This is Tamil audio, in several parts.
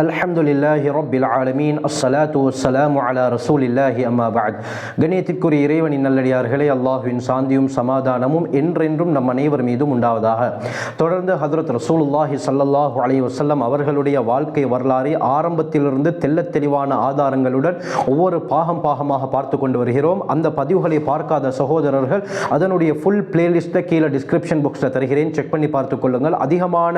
அல்ஹம்துலில்லாஹி ரொப்பில் ஆலமீன் அஸ்ஸலாத்து வssalamu அலா ரசூலில்லாஹி அம்மா பஅத் கணியத்திற்குரிய இறைவனின் நல்லடியார்களே அல்லாஹுவின் சாந்தியும் சமாதானமும் என்றென்றும் நம் அனைவர் மீதும் உண்டாவதாக. தொடர்ந்து ஹதரத் ரசூலுல்லாஹி சல்லல்லாஹு அலைஹி வசல்லம் அவர்களுடைய வாழ்க்கை வரலாறை ஆரம்பத்திலிருந்து தெல்ல தெளிவான ஆதாரங்களுடன் ஒவ்வொரு பாகம் பாகமாக பார்த்து கொண்டு வருகிறோம். அந்த பதிவுகளை பார்க்காத சகோதரர்கள் அதனுடைய ஃபுல் பிளேலிஸ்ட்டை கீழே டிஸ்கிரிப்ஷன் பாக்ஸில் தருகிறேன். செக் பண்ணி பார்த்துக் கொள்ளுங்கள். அதிகமான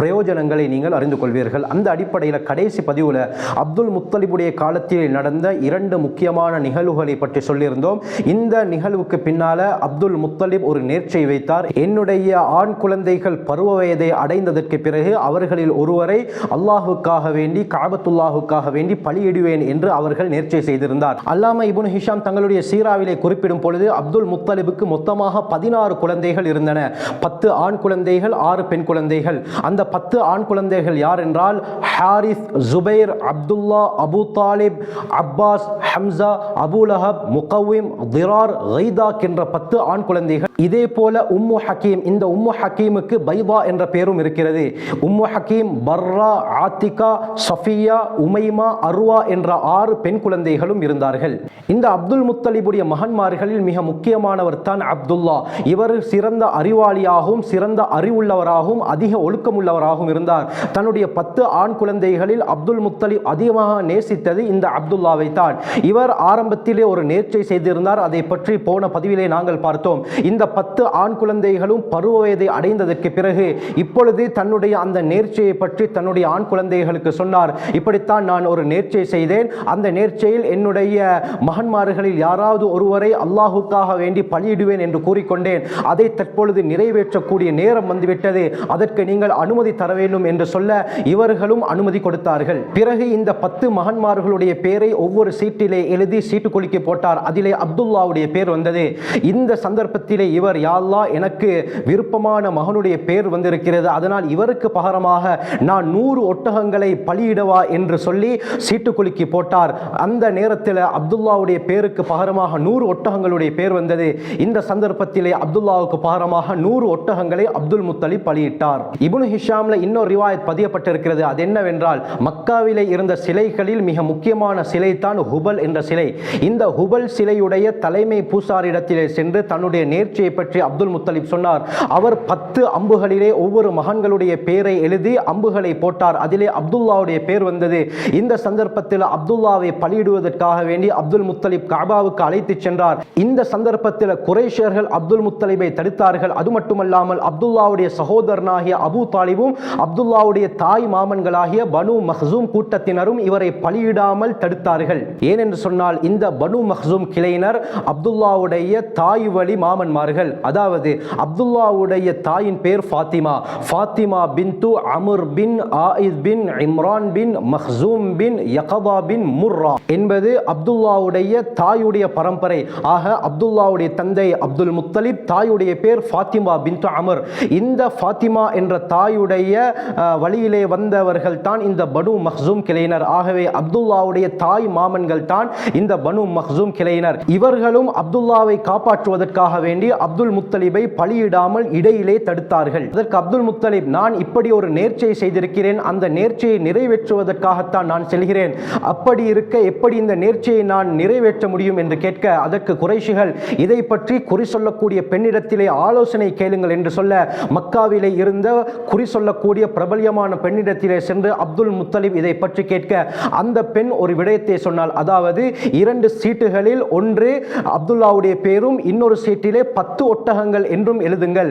பிரயோஜனங்களை நீங்கள் அறிந்து கொள்வீர்கள். அந்த அடிப்படையில் கடைசி பதிவில் அப்துல் முத்தலிபுடைய காலத்தில் நடந்த இரண்டு முக்கியமான நிகழ்வுகளை பற்றி சொல்லியிருந்தோம். இந்த நிகழ்வுக்கு பின்னால அப்துல் முத்தலிப் ஒரு நேர்ச்சை வைத்தார். என்னுடைய ஆண் குழந்தைகள் பருவ வயதை அடைந்ததற்கு பிறகு அவர்களில் ஒருவரை அல்லாஹுக்காக வேண்டி காபத்துல்லாஹுக்காக வேண்டி பலியிடுவேன் என்று அவர்கள் நேர்ச்சை செய்திருந்தார். அல்லாம இபுன் ஹிஷாம் தங்களுடைய சீராவிலே குறிப்பிடும் பொழுது அப்துல் முத்தலிபுக்கு மொத்தமாக பதினாறு குழந்தைகள் இருந்தன. பத்து ஆண் குழந்தைகள் ஆறு பெண் குழந்தைகள். அந்த பத்து ஆண் குழந்தைகள் யார் என்றால் Harry Haris Zubair Abdullah Abu Talib Abbas Hamza Abu Lahab Muqawwim Dirar Ghaydaq என்ற பத்து ஆண் குழந்தைகள். இதே போல உம்மு ஹக்கீம் இந்த உம்மு ஹக்கீமுக்கு பைதா என்ற பெயரும் இருக்கிறது. Umm Hakim Barra Atika Safiya Umaima Arwa என்ற ஆறு பெண் குழந்தைகளும் இருந்தார்கள். இந்த அப்துல் முத்தலிபுடைய மகன்மார்களில் மிக முக்கியமானவர் தான் அப்துல்லா. இவர் சிறந்த அறிவாளியாகவும் சிறந்த அறிவுள்ளவராகவும் அதிக ஒழுக்கமுள்ளவராகவும் இருந்தார். தன்னுடைய பத்து ஆண் குழந்தைகள் குழந்தைகளில் அப்துல் முத்தலிப் அதிகமாக நேசித்தது இந்த அப்துல்லாவை தான். இவர் ஆரம்பத்திலே ஒரு நேர்ச்சை செய்திருந்தார். அதை பற்றி போன பதிவிலே நாங்கள் பார்த்தோம். இந்த பத்து ஆண் குழந்தைகளும் பருவ வயதை அடைந்ததற்கு பிறகு இப்பொழுது தன்னுடைய அந்த நேர்ச்சியை பற்றி தன்னுடைய ஆண் குழந்தைகளுக்கு சொன்னார். இப்படித்தான் நான் ஒரு நேர்ச்சை செய்தேன். அந்த நேர்ச்சியில் என்னுடைய மகன்மார்களில் யாராவது ஒருவரை அல்லாஹுக்காக வேண்டி பலியிடுவேன் என்று கூறிக்கொண்டேன். அதை தற்பொழுது நிறைவேற்றக்கூடிய நேரம் வந்துவிட்டது. அதற்கு நீங்கள் அனுமதி தர வேண்டும் என்று சொல்ல இவர்களும் அனுமதி கொடுத்தார்கள். பிறகு இந்த பத்து மகன்மார்களுடைய பேரை ஒவ்வொரு சீட்டிலே எழுதி சீட்டு குலுக்கி போட்டார். அதிலே அப்துல்லாவுடைய பேர் வந்தது. இந்த சந்தர்ப்பத்திலே இவர் யாழ்லா எனக்கு விருப்பமான மகனுடைய பேர் வந்திருக்கிறது. அதனால் இவருக்கு பகரமாக நான் நூறு ஒட்டகங்களை பலியிடவா? என்று சொல்லி சீட்டு குலுக்கி போட்டார். அந்த நேரத்தில் அப்துல்லாவுடைய பேருக்கு பகரமாக நூறு ஒட்டகங்களுடைய பேர் வந்தது. இந்த சந்தர்ப்பத்திலே அப்துல்லாவுக்கு பகரமாக நூறு ஒட்டகங்களை அப்துல் முத்தலி பலியிட்டார். இபுனு ஹிஷாம்ல இன்னொரு ரிவாயத் பதியப்பட்டிருக்கிறது. அது என்னவென்றால் என்றால் மக்காவிலே இருந்த சிலைகளில் மிக முக்கியமான சிலை தான் ஹுபல் என்ற சிலை. இந்த ஹுபல் சிலையுடைய தலைமை பூசாரிடத்திலே சென்று தன்னுடைய நேர்ச்சியை பற்றி அப்துல் முத்தலிப் சொன்னார். அவர் பத்து அம்புகளிலே ஒவ்வொரு மகன்களுடைய பெயரை எழுதி அம்புகளை போட்டார். அதிலே அப்துல்லாவுடைய பேர் வந்தது. இந்த சந்தர்ப்பத்தில் அப்துல்லாவை பலியிடுவதற்காக வேண்டி அப்துல் முத்தலிப் காபாவுக்கு அழைத்து சென்றார். இந்த சந்தர்ப்பத்தில் குரேஷியர்கள் அப்துல் முத்தலிபை தடுத்தார்கள். அது மட்டுமல்லாமல் அப்துல்லாவுடைய சகோதரனாகிய அபு தாலிபும் அப்துல்லாவுடைய தாய் மாமன்களாகிய பனு மஹ்சூம் கூட்டத்தினரும் இவரை பலியிடாமல் தடுத்தார்கள். ஏனென்று சொன்னால் இந்த பனு மஹ்சூம் கிளையினர் அப்துல்லாவுடைய தாய் வழி மாமன்மார்கள். அதாவது அப்துல்லாவுடைய தாயின் பேர் ஃபாத்திமா. ஃபாத்திமா பின் து அமுர் பின் ஆயித் பின் இம்ரான் பின் மஹ்சூம் பின் யகபா பின் முர்ரா என்பது அப்துல்லாவுடைய தாயுடைய பரம்பரை. ஆக அப்துல்லாவுடைய தந்தை அப்துல் முத்தலிப் தாயுடைய பேர் ஃபாத்திமா பின் து அமர். இந்த ஃபாத்திமா என்ற தாயுடைய வழியிலே வந்தவர்கள் தான் இந்த பனு மஹ்சூம் கிளையினர். ஆகவே அப்துல்லாவுடைய தாய் மாமன்கள் தான் இந்த பனு மஹ்சூம் கிளையினர். இவர்களும் அப்துல்லாவை காப்பாற்றுவதற்காக வேண்டி அப்துல் முத்தலிபை பலியிடாமல் இடையிலே தடுத்தார்கள். அதற்கு அப்துல் முத்தலிப் நான் இப்படி ஒரு நேர்ச்சியை செய்திருக்கிறேன். அந்த நேர்ச்சியை நிறைவேற்றுவதற்காகத்தான் நான் செல்கிறேன். அப்படி இருக்க எப்படி இந்த நேர்ச்சியை நான் நிறைவேற்ற முடியும்? என்று கேட்க அதற்கு குறைஷிகள் இதை பற்றி குறி சொல்லக்கூடிய பெண்ணிடத்திலே ஆலோசனை கேளுங்கள் என்று சொல்ல மக்காவிலே இருந்த குறி சொல்லக்கூடிய பிரபல்யமான பெண்ணிடத்திலே சென்று அப்துல் அப்துல் முத்தலிப் இதை பற்றி கேட்க அந்த பெண் ஒரு விடயத்தை சொன்னால் அதாவது இரண்டு சீட்டுகளில் ஒன்று அப்துல்லாவுடைய பேரும் இன்னொரு சீட்டிலே பத்து ஒட்டகங்கள் என்றும் எழுதுங்கள்.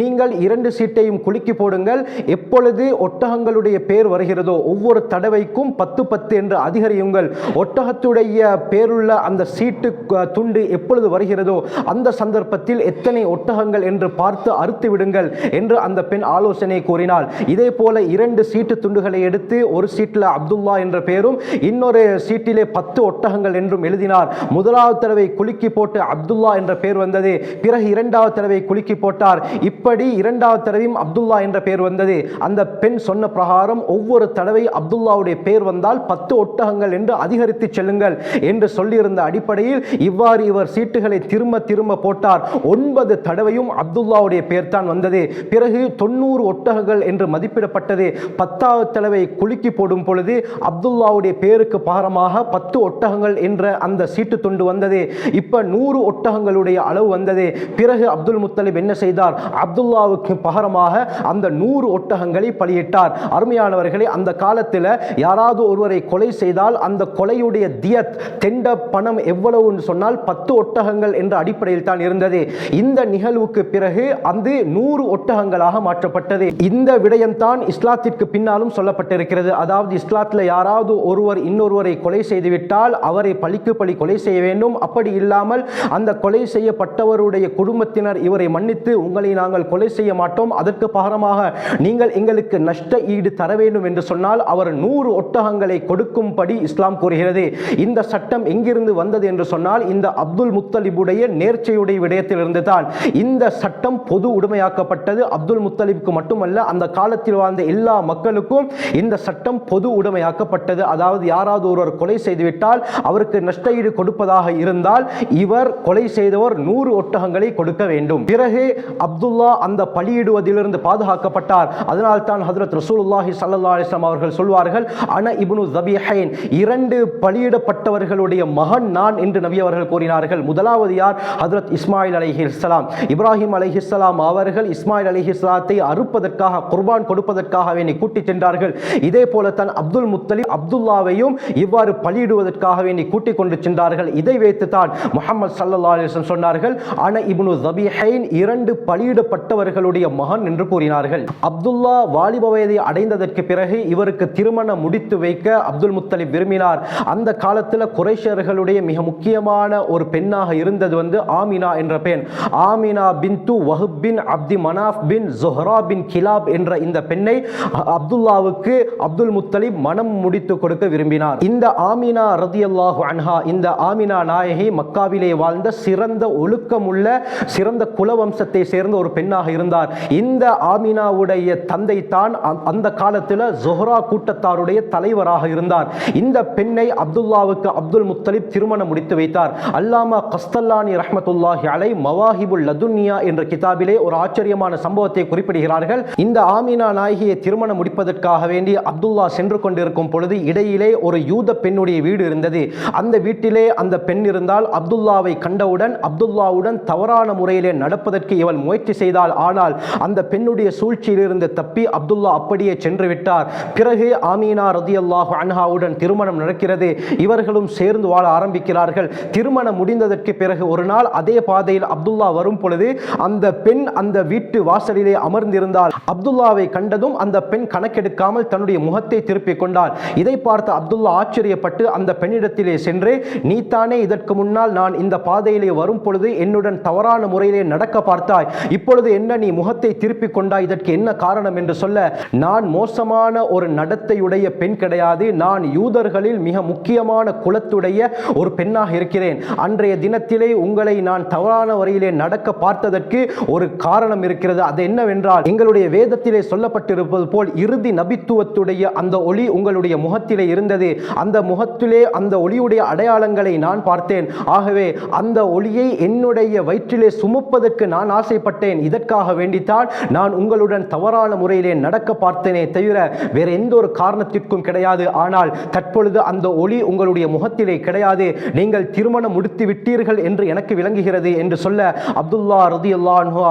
நீங்கள் இரண்டு சீட்டையும் குலுக்கி போடுங்கள். எப்பொழுது ஒட்டகங்களுடைய பேர் வருகிறதோ ஒவ்வொரு தடவைக்கும் பத்து பத்து என்று அதிகரியுங்கள். ஒட்டகத்துடைய பேருள்ள அந்த சீட்டு துண்டு எப்பொழுது வருகிறதோ அந்த சந்தர்ப்பத்தில் எத்தனை ஒட்டகங்கள் என்று பார்த்து அறுத்து விடுங்கள் என்று அந்த பெண் ஆலோசனை கூறினாள். இதே போல இரண்டு சீட்டு துண்டுகளை எடுத்து ஒரு சீட்டில் அப்துல்லா என்ற பெயரும் இன்னொரு சீட்டிலே பத்து ஒட்டகங்கள் என்றும் எழுதினார். முதலாவது தடவை குலுக்கி போட்டு அப்துல்லா என்ற பெயர் வந்தது. பிறகு இரண்டாவது தடவை குலுக்கி போட்டார். இப்படி இரண்டாவது தடவையும் அப்துல்லா என்ற பெயர் வந்தது. அந்த பெண் சொன்ன பிரகாரம் ஒவ்வொரு தடவை அப்துல்லாவுடைய பெயர் வந்தால் பத்து ஒட்டகங்கள் என்று அதிகரித்து செல்லுங்கள் என்று சொல்லியிருந்த அடிப்படையில் இவ்வாறு இவர் சீட்டுகளை திரும்ப திரும்ப போட்டார். ஒன்பது தடவையும் அப்துல்லாவுடைய பெயர் தான் வந்தது. பிறகு தொண்ணூறு ஒட்டகங்கள் என்று மதிப்பிடப்பட்டது. பத்தாவது தடவை குலுக்கி போடும் பொழுது அப்துல்லாவுடைய பேருக்கு பாரமாக பத்து ஒட்டகங்கள் என்ற அந்த சீட்டு துண்டு வந்தது. இப்ப நூறு ஒட்டகங்களுடைய அளவு வந்தது. பிறகு அப்துல் முத்தலிப் என்ன செய்தார்? அப்துல்லாவுக்கு பகரமாக அந்த நூறு ஒட்டகங்களை பலியிட்டார். அருமையானவர்களே அந்த காலத்தில் யாராவது ஒருவரை கொலை செய்தால் அந்த கொலையுடைய தியத் தெண்ட பணம் எவ்வளவுன்னு சொன்னால் பத்து ஒட்டகங்கள் என்ற அடிப்படையில் தான் இருந்தது. இந்த நிகழ்வுக்கு பிறகு அந்த நூறு ஒட்டகங்களாக மாற்றப்பட்டது. இந்த விடயம்தான் இஸ்லாத்திற்கு பின்னாலும் சொல்லப்பட்டிருக்கிறது. இருக்கிறது அதாவது இஸ்லாத்தில் யாராவது ஒருவர் இன்னொருவரை கொலை செய்துவிட்டால் அவரை பழிக்கு பழி கொலை செய்ய வேண்டும். அப்படி இல்லாமல் அந்த கொலை செய்யப்பட்டவருடைய குடும்பத்தினர் இவரை மன்னித்து உங்களை நாங்கள் கொலை செய்ய மாட்டோம். அதற்கு பகரமாக நீங்கள் எங்களுக்கு நஷ்ட ஈடு தர வேண்டும் என்று சொன்னால் அவர் நூறு ஒட்டகங்களை கொடுக்கும்படி இஸ்லாம் கூறுகிறது. இந்த சட்டம் எங்கிருந்து வந்தது என்று சொன்னால் இந்த அப்துல் முத்தலிபுடைய நேர்ச்சையுடைய விடயத்திலிருந்து தான் இந்த சட்டம் பொது உடைமையாக்கப்பட்டது. அப்துல் முத்தலிபுக்கு மட்டுமல்ல அந்த காலத்தில் வாழ்ந்த எல்லா மக்களுக்கும் இந்த சட்டம் பொது உடைமையாக்கப்பட்டது. அதாவது யாராவது ஒருவர் கொலை செய்துவிட்டால் அவருக்கு நஷ்ட ஈடு கொடுப்பதாக இருந்தால் இவர் கொலை செய்தவர் நூறு ஒட்டகங்களை கொடுக்க வேண்டும். பிறகு அப்துல்லா அந்த பலியிடுவதிலிருந்து பாதுகாக்கப்பட்டார். அதனால் தான் ஹதரத் ரசூலுல்லாஹி சல்லா அலிஸ்லாம் அவர்கள் சொல்வார்கள் அன இபுனு ஜபிஹைன் இரண்டு பலியிடப்பட்டவர்களுடைய மகன் நான் என்று நபி அவர்கள் கூறினார்கள். முதலாவது யார்? ஹதரத் இஸ்மாயில் அலைஹிஸ்ஸலாம் இப்ராஹிம் அலைஹிஸ்ஸலாம் அவர்கள் இஸ்மாயில் அலைஹிஸ்ஸலாத்தை அறுப்பதற்காக குர்பான் கொடுப்பதற்காக என்னை கூட்டிச் சென்றார்கள். இதே போல தான் அப்துல் முத்தலிப் அப்துல்லாவையும் இவ்வாறு பலியிடுவதற்காக வேண்டி கூட்டிக் கொண்டு சென்றார்கள். இதை வைத்து தான் முகமது சல்லா அலிஸ்லம் சொன்னார்கள் அன இப்னு ஜபிஹைன் இரண்டு பலியிடப்பட்டவர்களுடைய மகன் என்று கூறினார்கள். அப்துல்லா வாலிப வயதை அடைந்ததற்கு பிறகு இவருக்கு திருமணம் முடித்து வைக்க அப்துல் முத்தலிப் விரும்பினார். அந்த காலத்தில் குறைஷர்களுடைய மிக முக்கியமான ஒரு பெண்ணாக இருந்தது வந்து ஆமினா என்ற பெண். ஆமினா பின் து வஹுப் பின் அப்தி மனாஃப் பின் ஜொஹரா பின் கிலாப் என்ற இந்த பெண்ணை அப்துல்லாவுக்கு அப்துல் முத்தலிப் மனம் முடித்து கொடுக்க விரும்பினார். இந்த ஆமினா ரதி அல்லாஹு அன்ஹா இந்த ஆமினா நாயகி மக்காவிலே வாழ்ந்த சிறந்த ஒழுக்கமுள்ள சிறந்த குலவம்சத்தை சேர்ந்த ஒரு பெண்ணாக இருந்தார். இந்த ஆமினாவுடைய தந்தை தான் அந்த காலத்தில் ஜொஹ்ரா கூட்டத்தாருடைய தலைவராக இருந்தார். இந்த பெண்ணை அப்துல்லாவுக்கு அப்துல் முத்தலிப் திருமணம் முடித்து வைத்தார். அல்லாமா கஸ்தல்லானி ரஹமத்துல்லாஹி அலை மவாஹிபுல் லதுன்யா என்ற கிதாபிலே ஒரு ஆச்சரியமான சம்பவத்தை குறிப்பிடுகிறார்கள். இந்த ஆமினா நாயகியை திருமணம் முடிப்பதற்காக வேண்டி அப்துல்லா சென்று கொண்டிருக்கும் பொழுது இடையிலே ஒரு யூத பெண்ணுடைய வீடு இருந்தது. அந்த வீட்டிலே அந்த பெண் இருந்தால் அப்துல்லாவை கண்டவுடன் அப்துல்லாவுடன் தவறான முறையிலே நடப்பதற்கு இவள் முயற்சி செய்தால் ஆனால் அந்த பெண்ணுடைய சூழ்ச்சியிலிருந்து தப்பி அப்துல்லா அப்படியே சென்று விட்டார். பிறகு ஆமீனா ரதி ரதியல்லாஹு அன்ஹாவுடன் திருமணம் நடக்கிறது. இவர்களும் சேர்ந்து வாழ ஆரம்பிக்கிறார்கள். திருமணம் முடிந்ததற்கு பிறகு ஒரு நாள் அதே பாதையில் அப்துல்லா வரும் பொழுது அந்த பெண் அந்த வீட்டு வாசலிலே அமர்ந்திருந்தால் அப்துல்லாவை கண்டதும் அந்த பெண் கணக்கெடுக்காமல் தன்னுடைய முகத்தை திருப்பிக் கொண்டார் இதை பார்த்த அப்துல்லா ஆச்சரியப்பட்டு அந்த பெண்ணிடத்திலே சென்று நீத்தானே இதற்கு முன்னால் நான் இந்த பாதையிலே வரும் பொழுது என்னுடன் தவறான முறையிலே நடக்க பார்த்தாய். இப்பொழுது என்ன நீ முகத்தை திருப்பிக் கொண்டாய்? இதற்கு என்ன காரணம்? என்று சொல்ல நான் மோசமான ஒரு நடத்தையுடைய பெண் கிடையாது. நான் யூதர்களில் மிக முக்கியமான குலத்துடைய ஒரு பெண்ணாக இருக்கிறேன். அன்றைய தினத்திலே உங்களை நான் தவறான வரையிலே நடக்க பார்த்ததற்கு ஒரு காரணம் இருக்கிறது. அது என்னவென்றால் எங்களுடைய வேதத்திலே சொல்லப்பட்டிருப்பது போல் இறுதி நபித்துவத்துடைய அந்த ஒளி உங்களுடைய முகத்திலே இருந்தது. அந்த முகத்திலே அந்த ஒளியுடைய அடையாளங்களை நான் பார்த்தேன். ஆகவே அந்த ஒளியை என்னுடைய வயிற்றிலே சுமப்பதற்கு நான் ஆசைப்பட்டேன். இதற்காக வேண்டித்தான் நான் உங்களுடன் தவறான முறையிலே நடக்க பார்த்தேனே தவிர வேற எந்த ஒரு காரணத்திற்கும் கிடையாது. ஆனால் தற்பொழுது அந்த ஒளி உங்களுடைய முகத்திலே கிடையாது. நீங்கள் திருமணம் முடித்து விட்டீர்கள் என்று எனக்கு விளங்குகிறது என்று சொல்ல அப்துல்லா ரதி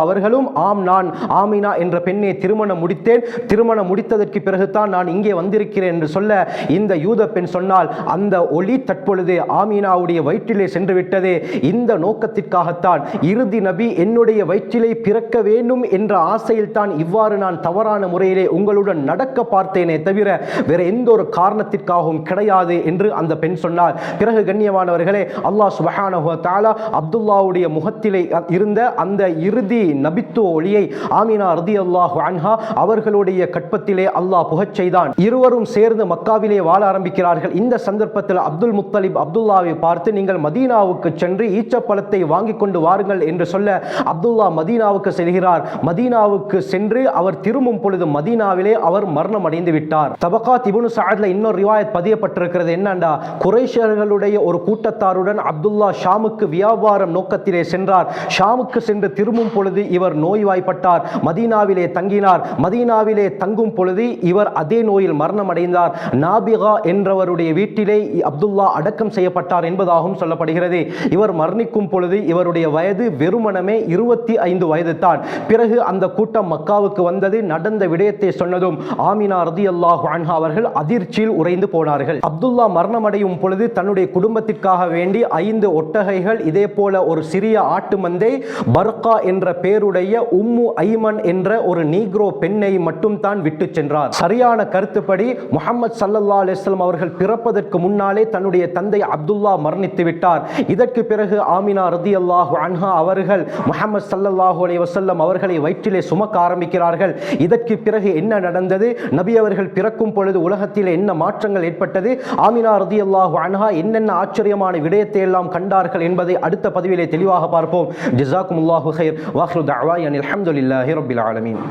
அவர்களும் ஆம் நான் ஆமினா என்ற பெண்ணை திருமணம் முடித்தேன். திருமணம் முடித்ததற்கு பிறகுதான் நான் இங்கே வந்திருக்கிறேன் என்று சொல்ல இந்த யூத பெண் சொன்னால் அந்த ஒளி தற்பொழுது ஆமீனாவுடைய வயிற்றிலே சென்று விட்டது இந்த நோக்கத்திற்காகத்தான் இறுதி நபி என்னுடைய வயிற்றிலே பிறக்க வேண்டும் என்ற ஆசையில் தான் இவ்வாறு நான் தவறான முறையிலே உங்களுடன் நடக்க பார்த்தேனே தவிர வேற எந்த ஒரு காரணத்திற்காகவும் கிடையாது என்று அந்த பெண் சொன்னார் பிறகு கண்ணியமானவர்களே அல்லாஹ் சுபஹானஹு தாலா அப்துல்லாவுடைய முகத்திலே இருந்த அந்த இறுதி நபித்துவ ஒளியை ஆமினா ரதியல்லாஹு அன்ஹா அவர்களுடைய கற்பத்திலே அல்லாஹ் புகச்சை செய்தான். இருவரும் சேர்ந்து மக்காவிலே வாழ ஆரம்பிக்கிறார்கள். இந்த சந்தர்ப்பத்தில் அப்துல் முத்தலிப் அப்துல்லாவை பார்த்து நீங்கள் மதீனாவுக்கு சென்று ஈச்சப்பழத்தை வாங்கி கொண்டு வாருங்கள் என்று சொல்ல அப்துல்லா மதீனாவுக்கு செல்கிறார். மதீனாவுக்கு சென்று அவர் திரும்பும் பொழுது மதீனாவிலே அவர் மரணம் அடைந்து விட்டார். தபகா திபுனு சாத்ல இன்னொரு ரிவாயத் பதியப்பட்டிருக்கிறது. என்னண்டா? குறைஷர்களுடைய ஒரு கூட்டத்தாருடன் அப்துல்லா ஷாமுக்கு வியாபாரம் நோக்கத்திலே சென்றார். ஷாமுக்கு சென்று திரும்பும் பொழுது இவர் நோய்வாய்ப்பட்டார். மதீனாவிலே தங்கினார். மதீனாவிலே தங்கும் பொழுது இவர் அதே அதே நோயில் மரணம் அடைந்தார் நாபிகா என்றவருடைய வீட்டிலே அப்துல்லா அடக்கம் செய்யப்பட்டார் என்பதாகவும் சொல்லப்படுகிறது. இவர் மரணிக்கும் பொழுது இவருடைய வயது வெறுமனமே இருபத்தி ஐந்து வயது தான் பிறகு அந்த கூட்டம் மக்காவுக்கு வந்தது. நடந்த விடயத்தை சொன்னதும் ஆமினா ரதி அல்லாஹ் அவர்கள் அதிர்ச்சியில் உறைந்து போனார்கள். அப்துல்லா மரணமடையும் பொழுது தன்னுடைய குடும்பத்திற்காக வேண்டி ஐந்து ஒட்டகைகள் இதே போல ஒரு சிறிய ஆட்டு மந்தை பர்கா என்ற பேருடைய உம்மு ஐமன் என்ற ஒரு நீக்ரோ பெண்ணை மட்டும் தான் விட்டு சென்றார். சரியான கருத்துப்படி முகமது சல்லல்லா அலிஸ்லாம் அவர்கள் பிறப்பதற்கு முன்னாலே தன்னுடைய தந்தை அப்துல்லா மரணித்து விட்டார். இதற்கு பிறகு ஆமினா ரதி அல்லாஹு அன்ஹா அவர்கள் முகமது சல்லல்லாஹு அலி வசல்லம் அவர்களை வயிற்றிலே சுமக்க ஆரம்பிக்கிறார்கள். இதற்கு பிறகு என்ன நடந்தது? நபி அவர்கள் பிறக்கும் பொழுது உலகத்தில் என்ன மாற்றங்கள் ஏற்பட்டது? ஆமினா ரதி அல்லாஹு அன்ஹா என்னென்ன ஆச்சரியமான விடயத்தை எல்லாம் கண்டார்கள் என்பதை அடுத்த பதிவிலே தெளிவாக பார்ப்போம். ஜிசாக்கும் அல்லாஹு ஹைர் வாஹ்ரு தஅவாய் அனில் அஹமதுல்லாஹி ரபில் ஆலமீன்.